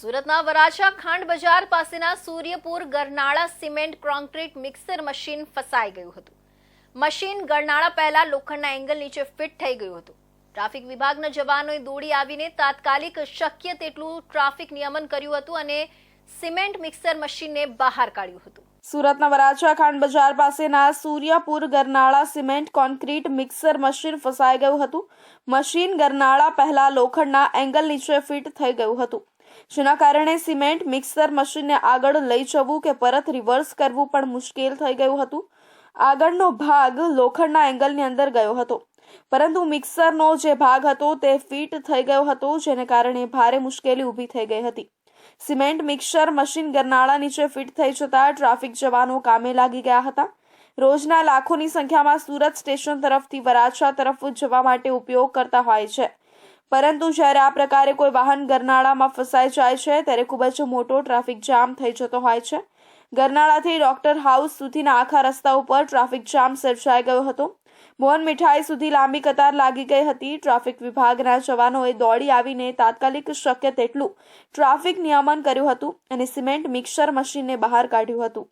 સુરતના વરાછા ખાંડ બજાર પાસેના સૂર્યપુર ગરનાળા સિમેન્ટ કોન્ક્રીટ મિક્સર મશીન ફસાઈ ગયું હતું. મશીન ગરનાળા પહેલા લોખંડના એંગલ નીચે ફિટ થઈ ગયું હતું. ટ્રાફિક વિભાગના જવાનોએ દોડી આવીને તાત્કાલિક શક્ય તેટલું ટ્રાફિક નિયમન કર્યું હતું અને સિમેન્ટ મિક્સર મશીનને બહાર કાઢ્યું હતું. સુરતના વરાછા ખાંડ બજાર પાસેના સૂર્યપુર ગરનાળા સિમેન્ટ કોન્ક્રીટ મિક્સર મશીન ફસાઈ ગયું હતું. મશીન ગરનાળા પહેલા લોખંડના એંગલ નીચે ફિટ થઈ ગયું હતું. જેના કારણે સિમેન્ટ મિક્સર મશીનને આગળ લઈ જવું કે પરત રિવર્સ કરવું પણ મુશ્કેલ થઈ ગયું હતું. આગળનો ભાગ લોખંડના એંગલની અંદર ગયો હતો. પરંતુ મિક્સરનો જે ભાગ હતો તે ફિટ થઈ ગયો હતો, જેને કારણે ભારે મુશ્કેલી ઊભી થઈ ગઈ હતી. સિમેન્ટ મિક્સર મશીન ગરનાળા નીચે ફિટ થઈ જતા ટ્રાફિક જવાનો કામે લાગી ગયા હતા. રોજના લાખોની સંખ્યામાં સુરત સ્ટેશન તરફથી વરાછા તરફ જવા માટે ઉપયોગ કરતા હોય છે. પરંતુ જ્યારે આ પ્રકારે કોઈ વાહન ગરનાળામાં ફસાઈ જાય છે, ત્યારે ખૂબ જ મોટો ટ્રાફિક જામ થઈ જતો હોય છે. ગરનાળાથી ડોક્ટર હાઉસ સુધીના આખા રસ્તા ઉપર ટ્રાફિક જામ સર્જાઈ ગયો હતો. મોહન મીઠાઈ સુધી લાંબી કતાર લાગી ગઈ હતી. ટ્રાફિક વિભાગના જવાનોએ દોડી આવીને તાત્કાલિક શક્ય તેટલું ટ્રાફિક નિયમન કર્યું હતું અને સિમેન્ટ મિક્સર મશીનને બહાર કાઢ્યું હતું.